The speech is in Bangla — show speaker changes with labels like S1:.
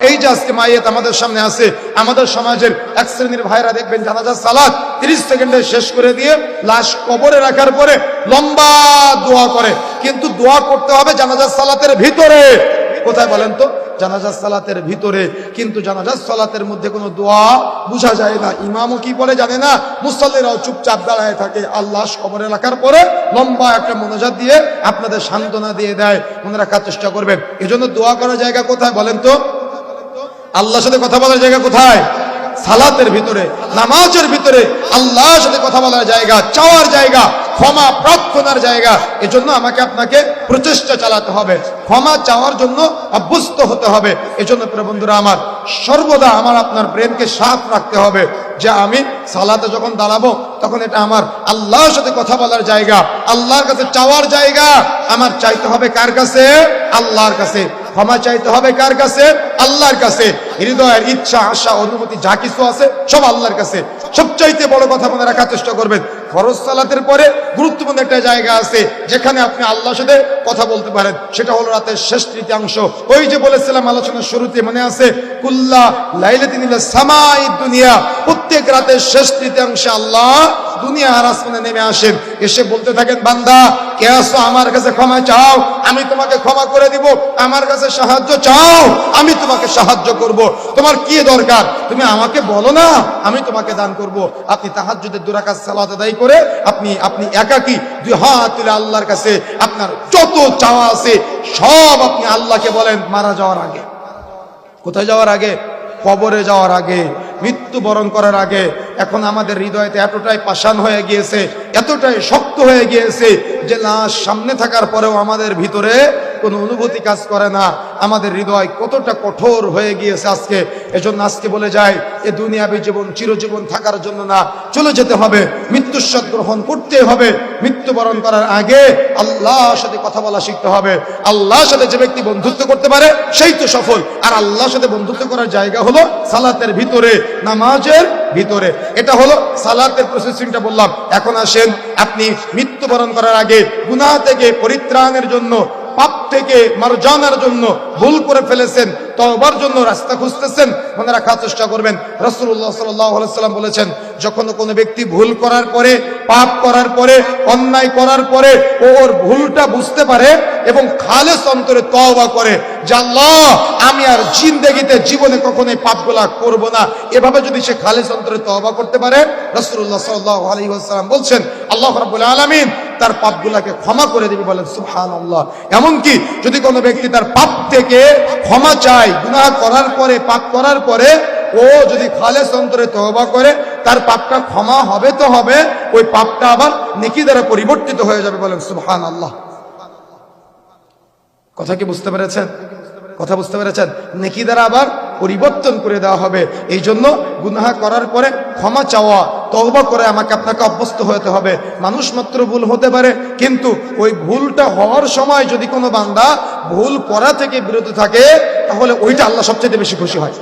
S1: এই যে আজকে মাইয়েত আমাদের সামনে আছে, আমাদের সমাজের এক শ্রেণির ভাইরা দেখবেন, জানাজা সালাদ তিরিশ সেকেন্ডে শেষ করে দিয়ে লাশ কবরে রাখার পরে লম্বা দোয়া করে। কিন্তু দোয়া করতে হবে জানাজা, সালাতের ভিতরে। কোথায় বলেন তো? সালাতের ভিতরে। কিন্তু সালাতের মধ্যে কোনো দোয়া যায় না। ইমামও কি বলে জানে না? মুসল্লিরাও চুপচাপ দাঁড়ায় থাকে। আল্লাহ কবরে রাখার পরে লম্বা একটা মনোজাত দিয়ে আপনাদের সান্ত্বনা দিয়ে দেয়। মনে রাখার চেষ্টা করবেন। এজন্য দোয়া করার জায়গা কোথায় বলেন তো? আল্লাহর সাথে কথা বলার জায়গা কোথায়? সালাতের ভিতরে, নামাজের ভিতরে, আল্লাহর সাথে কথা বলার জায়গা, চাওয়ার জায়গা, ক্ষমা প্রার্থনার জায়গা, এজন্য আমাকে আপনাকে প্রচেষ্টা চালাতে হবে। ক্ষমা চাওয়ার জন্য অভ্যস্ত হতে হবে। এজন্য বন্ধুরা আমার, সর্বদা আমার আপনার ব্রেনকে সাফ রাখতে হবে। যে আমি সালাতে যখন দাঁড়াবো, তখন এটা আমার আল্লাহর সাথে কথা বলার জায়গা, আল্লাহর কাছে চাওয়ার জায়গা। আমার চাইতে হবে কার কাছে? আল্লাহর কাছে। ক্ষমা চাইতে হবে কার কাছে? আল্লাহর কাছে। হৃদয়ের ইচ্ছা, আশা, অনুভূতি যা কিছু আছে, সব আল্লাহর কাছে। সবচাইতে বড় কথা মনে রাখার চেষ্টা করবেন। ফরজ সালাতের পরে গুরুত্বপূর্ণ একটা জায়গা আছে, যেখানে আপনি আল্লাহর সাথে কথা বলতে পারেন। সেটা হলো রাতের শেষ তৃতীয়াংশ। ওই যে বলেছিলাম আলোচনার শুরুতে মনে আছে, কুল্লা লাইলে তিনি সামাই দুনিয়া। প্রত্যেক রাতের শেষ তৃতীয়াংশে আল্লাহ দুনিয়া আর আসমানে নেমে আসেন। এসে বলতে থাকেন, বান্দা, কে আসো আমার কাছে ক্ষমা চাও। আমি তোমাকে ক্ষমা করে দিব। আমার কাছে সাহায্য চাও। আমি তোমাকে সাহায্য করব। তোমার কি দরকার? তুমি আমাকে বলো না। আমি তোমাকে দান করব। আপনি তাহাজ্জুদের দুরাকাত সালাত আদায় করে আপনি আপনি একাকি, দুই হাত তুলে আল্লাহর কাছে আপনার যত চাওয়া আছে, সব আপনি আল্লাহকে বলেন, মারা যাওয়ার আগে। কোথায় যাওয়ার আগে? কবরে যাওয়ার আগে, মৃত্যুবরণ করার আগে। এখন আমাদের হৃদয়তে এতটাই পাষাণ হয়ে গিয়েছে এতটাই শক্ত হয়ে গিয়েছে যে লাশ সামনে থাকার পরেও আমাদের ভিতরে কোনো অনুভূতি কাজ করে না। আমাদের হৃদয় কতটা কঠোর হয়ে গিয়েছে আজকে। এজন্য আজকে বলে যায় এ দুনিয়াবী জীবন চিরজীবন থাকার জন্য না। চলে যেতে হবে মৃত্যুর স্বাদ গ্রহণ করতে হবে। মৃত্যুবরণ করার আগে আল্লাহর সাথে কথা বলা শিখতে হবে। আল্লাহর সাথে যে ব্যক্তি বন্ধুত্ব করতে পারে, সেই তো সফল। আর আল্লাহর সাথে বন্ধুত্ব করার জায়গা হলো সালাতের ভিতরে, নামাজের ভিতরে। এটা হলো সালাতের প্রসেসিংটা বললাম। এখন আসেন, আপনি মৃত্যুবরণ করার আগে গুনাহ থেকে পরিত্রাণের জন্য পাপ থেকে মারজানার জন্য ভুল করে ফেলেছেন তবার জন্য রাস্তা খুঁজতেছেন, মনে রাখার চেষ্টা করবেন। রসুল্লাহ সাল্লাম বলেছেন, যখন কোনো ব্যক্তি ভুল করার পরে, পাপ করার পরে, অন্যায় করার পরে ওর ভুলটা বুঝতে পারে এবং খালেস অন্তরে তওবা করে যে আমি আর জিন্দেগিতে, জীবনে কখনো পাপগুলা করব না। এভাবে যদি সে খালেস অন্তরে তওবা করতে পারে রসুল্লাহ সাল্লাহ আলী আসসালাম বলছেন, আল্লাহ রাবুল আলমিন তার পাপগুলাকে ক্ষমা করে দিবে বলেন সুহান আল্লাহ এমনকি যদি কোনো ব্যক্তি তার পাপ থেকে ক্ষমা চায়, গুনাহ করার পরে, পাপ করার পরে, ও যদি খালেস অন্তরে তহবা করে, তার পাপটা ক্ষমা হবে তো হবে, ওই পাপটা আবার নেকি দ্বারা পরিবর্তিত হয়ে যাবে বলেন সুবহান আল্লাহ কথা কি বুঝতে পেরেছেন? কথা বুঝতে পেরেছেন? নেকি দ্বারা আবার পরিবর্তন করে দেওয়া হবে। এই জন্য গুনাহা করার পরে ক্ষমা চাওয়া তওবা করে আমাকে আপনাকে অভ্যস্ত হতে হবে। মানুষ মাত্র ভুল হতে পারে, কিন্তু ওই ভুলটা হওয়ার সময় যদি কোনো বান্দা ভুল করা থেকে বিরত থাকে, তাহলে ওইটা আল্লাহ সবচেয়ে বেশি খুশি হয়।